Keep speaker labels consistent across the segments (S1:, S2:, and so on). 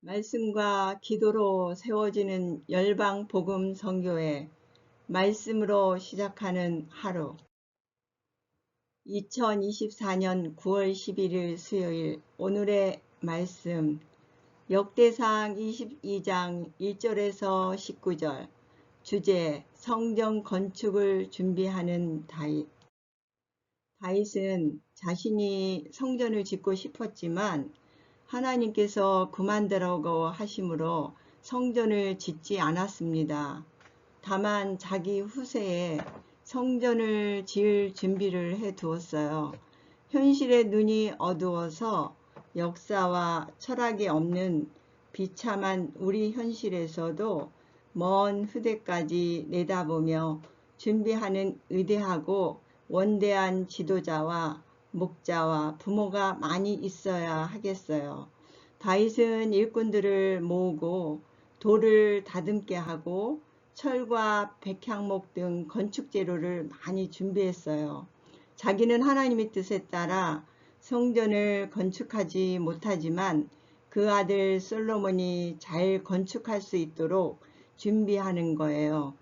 S1: 말씀과 기도로 세워지는 열방 복음 선교회 말씀으로 시작하는 하루. 2024년 9월 11일 수요일 오늘의 말씀. 역대상 22장 1절에서 19절. 주제 성전 건축을 준비하는 다윗 다윗은 자신이 성전을 짓고 싶었지만 하나님께서 그만두라고 하심으로 성전을 짓지 않았습니다. 다만 자기 후세에 성전을 지을 준비를 해 두었어요. 현실의 눈이 어두워서 역사와 철학이 없는 비참한 우리 현실에서도 먼 후대까지 내다보며 준비하는 의대하고 원대한 지도자와 목자와 부모가 많이 있어야 하겠어요. 다윗은 일꾼들을 모으고 돌을 다듬게 하고 철과 백향목 등 건축 재료를 많이 준비했어요. 자기는 하나님의 뜻에 따라 성전을 건축하지 못하지만 그 아들 솔로몬이 잘 건축할 수 있도록 준비하는 거예요.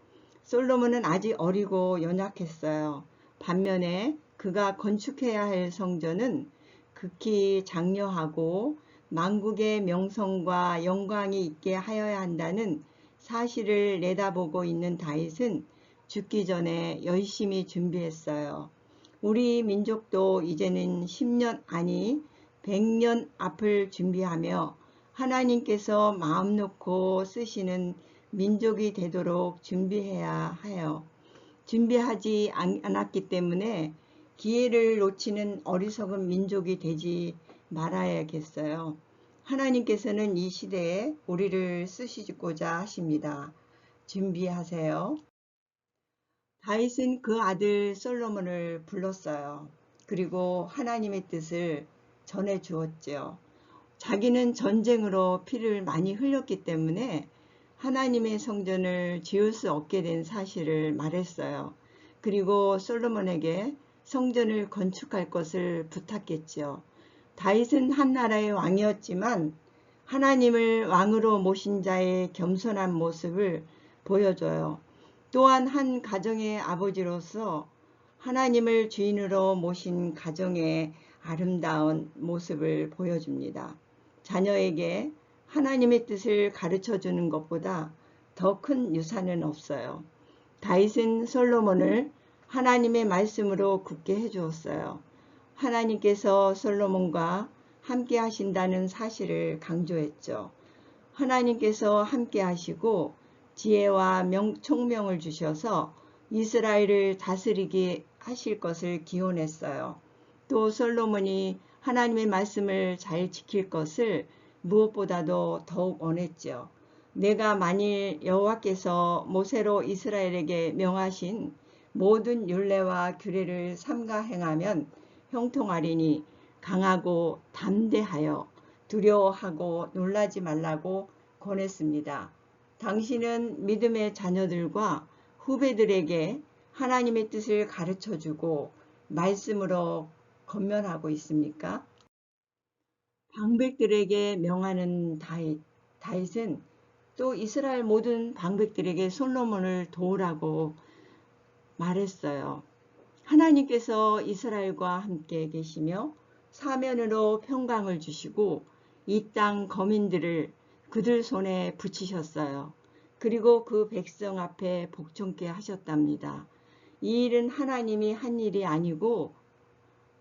S1: 솔로몬은 아직 어리고 연약했어요. 반면에 그가 건축해야 할 성전은 극히 장려하고 만국의 명성과 영광이 있게 하여야 한다는 사실을 내다보고 있는 다윗은 죽기 전에 열심히 준비했어요. 우리 민족도 이제는 10년 아니 100년 앞을 준비하며 하나님께서 마음 놓고 쓰시는 민족이 되도록 준비해야 해요. 준비하지 않았기 때문에 기회를 놓치는 어리석은 민족이 되지 말아야겠어요. 하나님께서는 이 시대에 우리를 쓰시고자 하십니다. 준비하세요. 다윗은 그 아들 솔로몬을 불렀어요. 그리고 하나님의 뜻을 전해 주었죠. 자기는 전쟁으로 피를 많이 흘렸기 때문에 하나님의 성전을 지을 수 없게 된 사실을 말했어요. 그리고 솔로몬에게 성전을 건축할 것을 부탁했지요. 다윗은 한 나라의 왕이었지만 하나님을 왕으로 모신 자의 겸손한 모습을 보여줘요. 또한 한 가정의 아버지로서 하나님을 주인으로 모신 가정의 아름다운 모습을 보여줍니다. 자녀에게 하나님의 뜻을 가르쳐 주는 것보다 더 큰 유산은 없어요. 다윗은 솔로몬을 하나님의 말씀으로 굳게 해주었어요. 하나님께서 솔로몬과 함께 하신다는 사실을 강조했죠. 하나님께서 함께 하시고 지혜와 명, 총명을 주셔서 이스라엘을 다스리게 하실 것을 기원했어요. 또 솔로몬이 하나님의 말씀을 잘 지킬 것을 무엇보다도 더욱 원했죠. 내가 만일 여호와께서 모세로 이스라엘에게 명하신 모든 율례와 규례를 삼가 행하면 형통하리니 강하고 담대하여 두려워하고 놀라지 말라고 권했습니다. 당신은 믿음의 자녀들과 후배들에게 하나님의 뜻을 가르쳐주고 말씀으로 건면하고 있습니까? 방백들에게 명하는 다윗, 다윗은 또 이스라엘 모든 방백들에게 솔로몬을 도우라고 말했어요. 하나님께서 이스라엘과 함께 계시며 사면으로 평강을 주시고 이 땅 거민들을 그들 손에 붙이셨어요. 그리고 그 백성 앞에 복종케 하셨답니다. 이 일은 하나님이 한 일이 아니고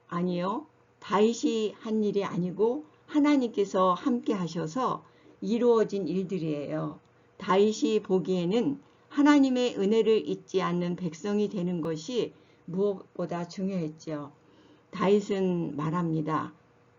S1: 아니요 다윗이 한 일이 아니고 하나님께서 함께 하셔서 이루어진 일들이에요. 다윗이 보기에는 하나님의 은혜를 잊지 않는 백성이 되는 것이 무엇보다 중요했죠. 다윗은 말합니다.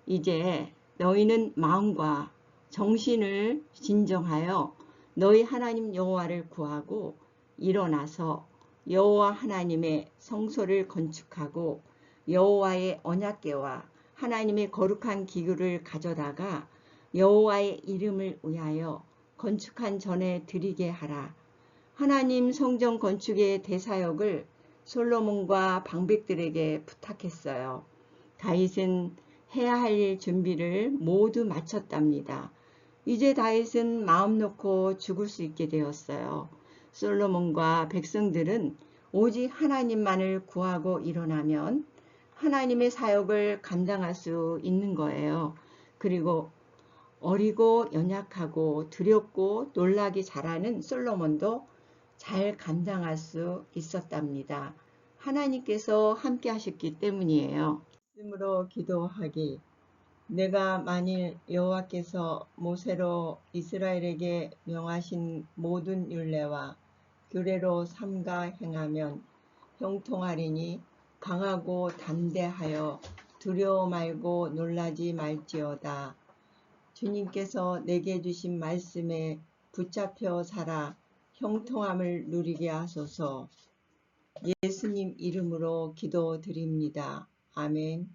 S1: 이제 너희는 마음과 정신을 진정하여 너희 하나님 여호와를 구하고 일어나서 여호와 하나님의 성소를 건축하고 여호와의 언약궤와 하나님의 거룩한 기구를 가져다가 여호와의 이름을 위하여 건축한 전에 드리게 하라. 하나님 성전 건축의 대사역을 솔로몬과 방백들에게 부탁했어요. 다윗은 해야 할 준비를 모두 마쳤답니다. 이제 다윗은 마음 놓고 죽을 수 있게 되었어요. 솔로몬과 백성들은 오직 하나님만을 구하고 일어나면 하나님의 사역을 감당할 수 있는 거예요. 그리고 어리고 연약하고 두렵고 놀라기 잘하는 솔로몬도 잘 감당할 수 있었답니다. 하나님께서 함께 하셨기 때문이에요. 말씀으로 기도하기. 내가 만일 여호와께서 모세로 이스라엘에게 명하신 모든 율례와 규례로 삼가 행하면 형통하리니 강하고 담대하여 두려워 말고 놀라지 말지어다. 주님께서 내게 주신 말씀에 붙잡혀 살아 형통함을 누리게 하소서. 예수님 이름으로 기도드립니다. 아멘.